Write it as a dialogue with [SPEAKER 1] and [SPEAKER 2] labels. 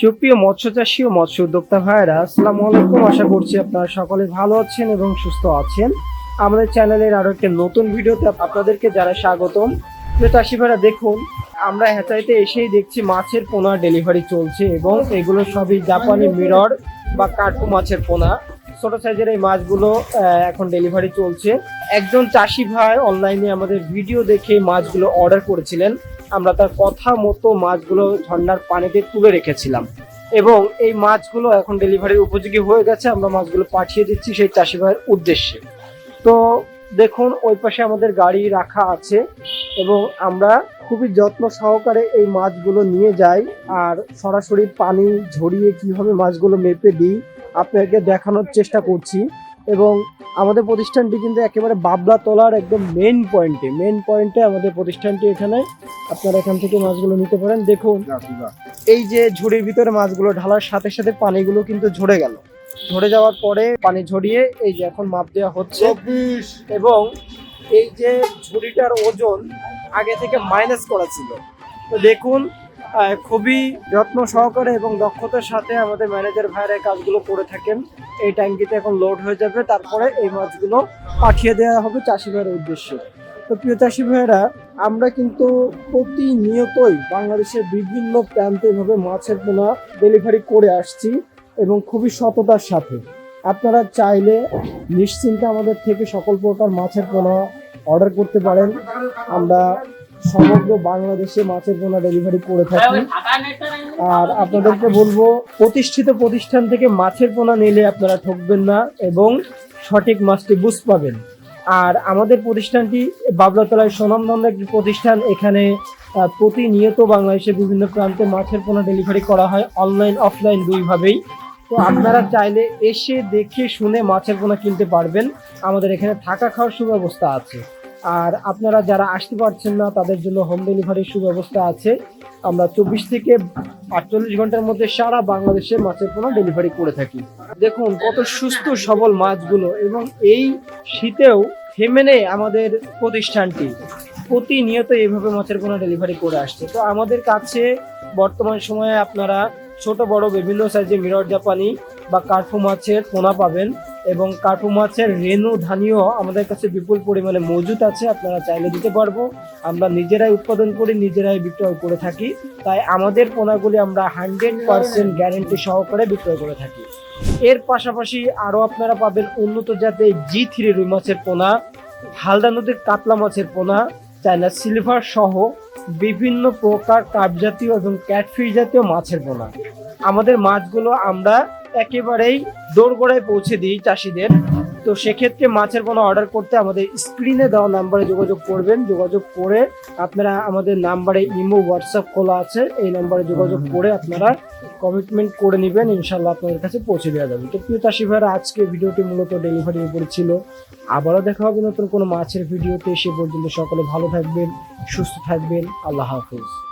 [SPEAKER 1] সুপ্রিয় মৎস্য চাষী ও মৎস্য উদ্যোক্তা ভাইরা আসসালামু আলাইকুম। আশা করছি আপনারা সকলে ভালো আছেন এবং সুস্থ আছেন। আমাদের চ্যানেলের আরও একটা নতুন ভিডিওতে আপনাদেরকে যারা স্বাগতম। চাষি ভাইরা, দেখুন, আমরা হেঁচাইতে এসেই দেখছি মাছের পোনা ডেলিভারি চলছে এবং এগুলো সবই জাপানি মিরর বা কার্পু মাছের পোনা। ছোট সাইজের এই মাছগুলো এখন ডেলিভারি চলছে। একজন চাষি ভাই অনলাইনে আমাদের ভিডিও দেখে মাছগুলো অর্ডার করেছিলেন। আমরা তার কথা মতো মাছগুলো ঝর্ণার পানিতে তুলে রেখেছিলাম। এবং এই মাছগুলো এখন ডেলিভারির উপযোগী হয়ে গেছে, আমরা মাছগুলো পাঠিয়ে দিচ্ছি সেই চাষি ভাইয়ের উদ্দেশ্যে। তো দেখুন, ওই পাশে আমাদের গাড়ি রাখা আছে এবং আমরা খুবই যত্ন সহকারে এই মাছগুলো নিয়ে যাই আর সরাসরি পানি ঝরিয়ে কীভাবে মাছগুলো মেপে দিই, আপনাকে দেখানোর চেষ্টা করছি। এবং আমাদের প্রতিষ্ঠানটি কিন্তু একেবারে বাবলা তোলার একদম মেন পয়েন্টে মেন পয়েন্টে আমাদের প্রতিষ্ঠানটি এখানে। আপনারা এখান থেকে মাছগুলো নিতে পারেন। দেখুন এই যে ঝুড়ির ভিতরে মাছগুলো ঢালার সাথে সাথে পানিগুলো কিন্তু ঝরে গেল। ঝরে যাওয়ার পরে পানি ঝরিয়ে এই যে এখন মাপ দেওয়া হচ্ছে। এবং এই যে ঝুড়িটার ওজন আগে থেকে মাইনাস করা ছিল। তো দেখুন খুবই যত্ন সহকারে এবং দক্ষতার সাথে আমাদের ম্যানেজার ভাইয়েরা কাজগুলো করে থাকেন। এই ট্যাঙ্কিতে এখন লোড হয়ে যাবে, তারপরে এই মাছগুলো পাঠিয়ে দেওয়া হবে চাষি ভাইয়ের উদ্দেশ্যে। তো প্রিয় চাষি ভাইয়েরা, আমরা কিন্তু প্রতিনিয়তই বাংলাদেশের বিভিন্ন প্রান্তে এভাবে মাছের পোনা ডেলিভারি করে আসছি এবং খুবই সততার সাথে। আপনারা চাইলে নিশ্চিন্তে আমাদের থেকে সকল প্রকার মাছের পোনা অর্ডার করতে পারেন। আমরা সমগ্র বাংলাদেশে মাছের পোনা ডেলিভারি করে থাকি। আর আপনাদেরকে বলব, প্রতিষ্ঠিত প্রতিষ্ঠান থেকে মাছের পোনা নিলে আপনারা ঠকবেন না এবং সঠিক মাছটি বুঝ পাবেন। আর আমাদের প্রতিষ্ঠানটি বাবলাতলায় সুনামধন্য একটি প্রতিষ্ঠান। এখানে প্রতিনিয়ত বাংলাদেশের বিভিন্ন প্রান্তে মাছের পোনা ডেলিভারি করা হয় অনলাইন অফলাইন দুইভাবেই। তো আপনারা চাইলে এসে দেখে শুনে মাছের পোনা কিনতে পারবেন। আমাদের এখানে থাকা খাওয়ার সুব্যবস্থা আছে। আর আপনারা যারা আসতে পারছেন না, তাদের জন্য হোম ডেলিভারির সুব্যবস্থা আছে। আমরা চব্বিশ থেকে আটচল্লিশ ঘণ্টার মধ্যে সারা বাংলাদেশে মাছের পোনা ডেলিভারি করে থাকি। দেখুন, কত সুস্থ, সবল মাছগুলো এবং এই শীতেও থেমে নেই আমাদের প্রতিষ্ঠানটি। প্রতিনিয়ত এইভাবে মাছের পোনা ডেলিভারি করে আসছে। তো আমাদের কাছে বর্তমান সময়ে আপনারা ছোট, বড় বিভিন্ন সাইজের মিরর জাপানি বা কার্ফু মাছের পোনা পাবেন। এবং কার্ফু মাছের রেনু ধানীয় আমাদের কাছে বিপুল পরিমাণে মজুদ আছে, আপনারা চাইলে দিতে পারব। আমরা নিজেরাই উৎপাদন করি, নিজেরাই বিক্রয় করে থাকি। তাই আমাদের পোনাগুলি আমরা হান্ড্রেড পার্সেন্ট গ্যারেন্টি সহকারে বিক্রয় করে থাকি। এর পাশাপাশি আরও আপনারা পাবেন উন্নত জাতের জি থ্রি রুই মাছের পোনা, হালদা নদীর কাতলা মাছের পোনা, চায়না সিলভার সহ বিভিন্ন প্রকার কাপ জাতীয় এবং ক্যাটফিশ জাতীয় মাছের পোনা। আমাদের মাছগুলো আমরা একেবারেই দোরগোড়ায় পৌঁছে দিই চাষিদের। তো সেক্ষেত্রে মাছের পোনা অর্ডার করতে আমাদের স্ক্রিনে দেওয়া নাম্বারে যোগাযোগ করবেন। যোগাযোগ করে আপনারা আমাদের নাম্বারে ইমো হোয়াটসঅ্যাপ খোলা আছে। এই নাম্বারে যোগাযোগ করে আপনারা কমিটমেন্ট করে নেবেন। ইনশাল্লাহ আপনাদের কাছে পৌঁছে দেওয়া যাবে। তো প্রিয় চাষি ভাইরা, আজকে ভিডিওটি মূলত ডেলিভারির উপরে ছিল। আবারও দেখা হবে নতুন কোনো মাছের ভিডিওতে। সে পর্যন্ত সকলে ভালো থাকবেন, সুস্থ থাকবেন। আল্লাহ হাফিজ।